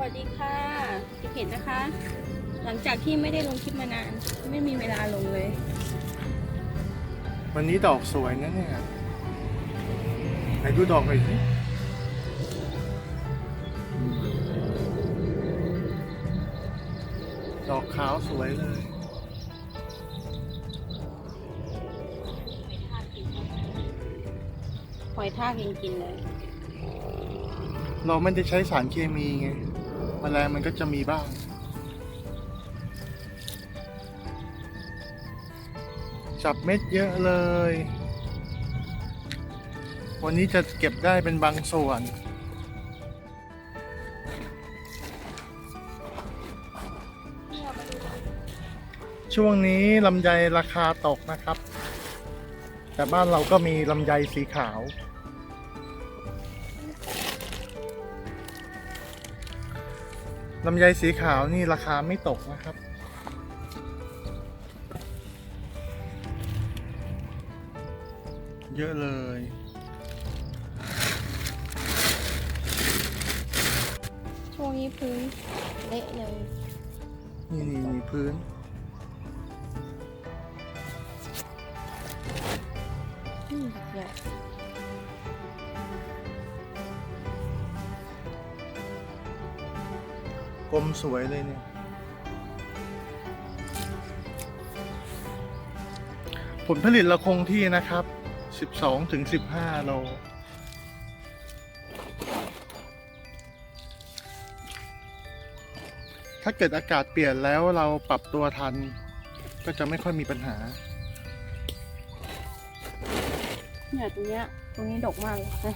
วัสดีค่ะพี่เห็นนะคะ หลังจากที่ไม่ได้ลงคลิปมานาน ไม่มีเวลาลงเลย วันนี้ดอกสวยนะเนี่ยไหนดูดอกหน่อยสิดอกขาวสวยเลยหอยทากยังกินเลย เราไม่ได้ใช้สารเคมีไง แมลงมันก็จะมีบ้าง จับเม็ดเยอะเลย วันนี้จะเก็บได้เป็นบางส่วนช่วงนี้ลำไยราคาตกนะครับ แต่บ้านเราก็มีลำไยสีขาว ลำไยสีขาวนี่ราคาไม่ตกนะครับ เยอะเลย ช่วงนี้พื้นเละเลยนี่นี่นี่พื้น อืมใหญ่ กลมสวยเลยเนี่ย ผลผลิตเราคงที่นะครับ 12ถึง15 โล ถ้าเกิดอากาศเปลี่ยนแล้วเราปรับตัวทัน ก็จะไม่ค่อยมีปัญหา เนี่ยตรงเนี้ยตรงนี้ดกมากเลยนะ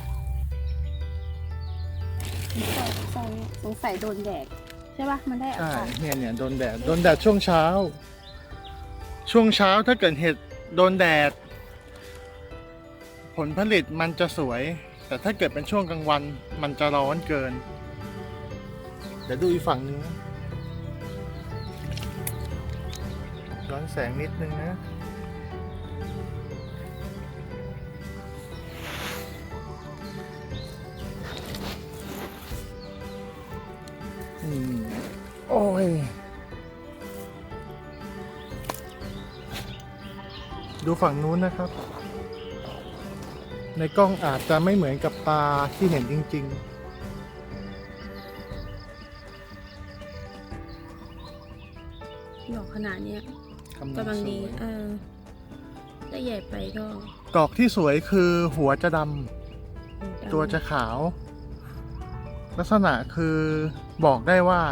สงสัยสงสัยโดนแดด ใช่ปะมันได้อาใช่กาศเนี่ยเนี่ยโดนแดดโดนแดดช่วงเช้า ช่วงเช้าถ้าเกิดเห็ดโดนแดด ผลผลิตมันจะสวย แต่ถ้าเกิดเป็นช่วงกลางวันมันจะร้อนเกิน เดี๋ยวดูอีกฝั่งนึงนะร้อนแสงนิดนึงนะ โอ้ย ดูฝั่งนู้นนะครับ ในกล้องอาจจะไม่เหมือนกับตาที่เห็นจริงดอกขนาดเนี้ยๆกำลังดีสวยเออถ้าใหญ่ไปก็กรอกที่สวยคือหัวจะดดำำตัวจะขาว ลักษณะคือ บอกได้ว่า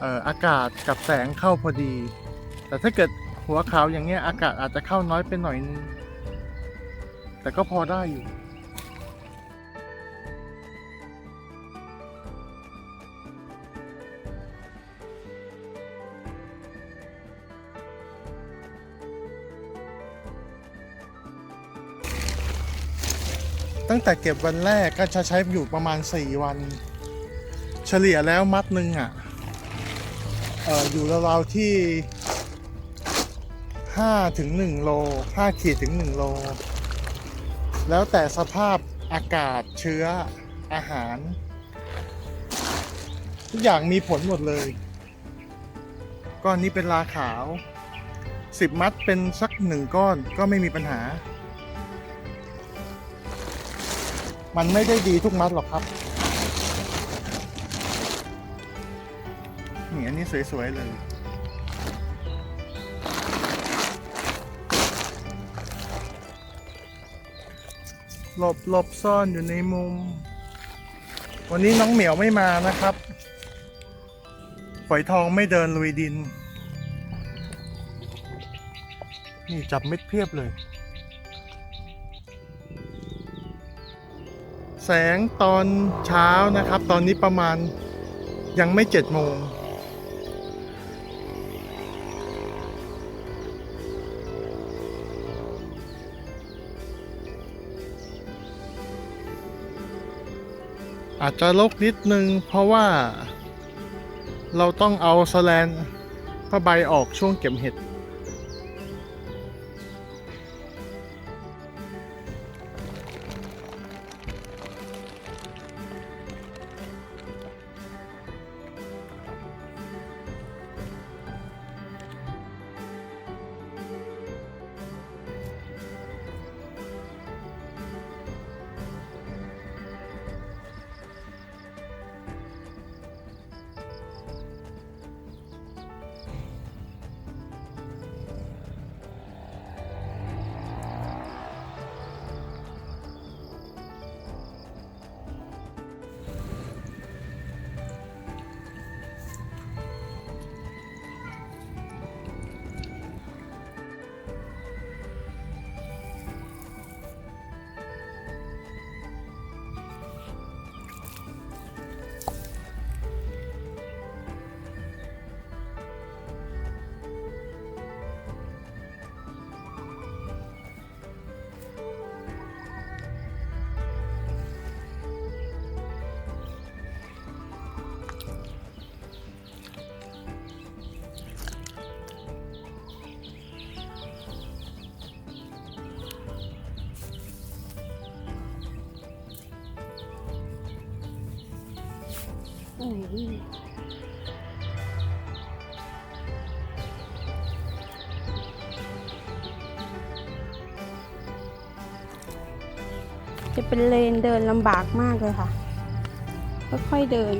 เอ่ออากาศกับแสงเข้าพอดี แต่ถ้าเกิดหัวขาวอย่างเงี้ยอากาศอาจจะเข้าน้อยไปหน่อยนึงแต่ก็พอได้อยู่ตั้งแต่เก็บวันแรกก็จะใช้อยู่ประมาณ 4 วัน เฉลี่ยแล้วมัดหนึ่งอะเอออยู่ราวๆที่5ถึง1โล5ขีดถึง1โล แล้วแต่สภาพอากาศเชื้ออาหาร ทุกอย่างมีผลหมดเลยก้อนนี้เป็นลาขาว10มัดเป็นสักหนึ่งก้อนก็ไม่มีปัญหา มันไม่ได้ดีทุกมัดหรอกครับ อันนี้สวย ๆ เลย หลบหลบซ่อนอยู่ในมุม วันนี้น้องเหมียวไม่มานะครับ ฝอยทองไม่เดินลุยดิน นี่จับเม็ดเพียบเลย แสงตอนเช้านะครับ ตอนนี้ประมาณยังไม่เจ็ดโมง อาจจะลกนิดนึง เพราะว่า เราต้องเอาสแลนผ้าใบออกช่วงเก็บเห็ด อ้จะเป็นเลนเดินลำบากมากเลยค่ะ ค่อยๆเดิน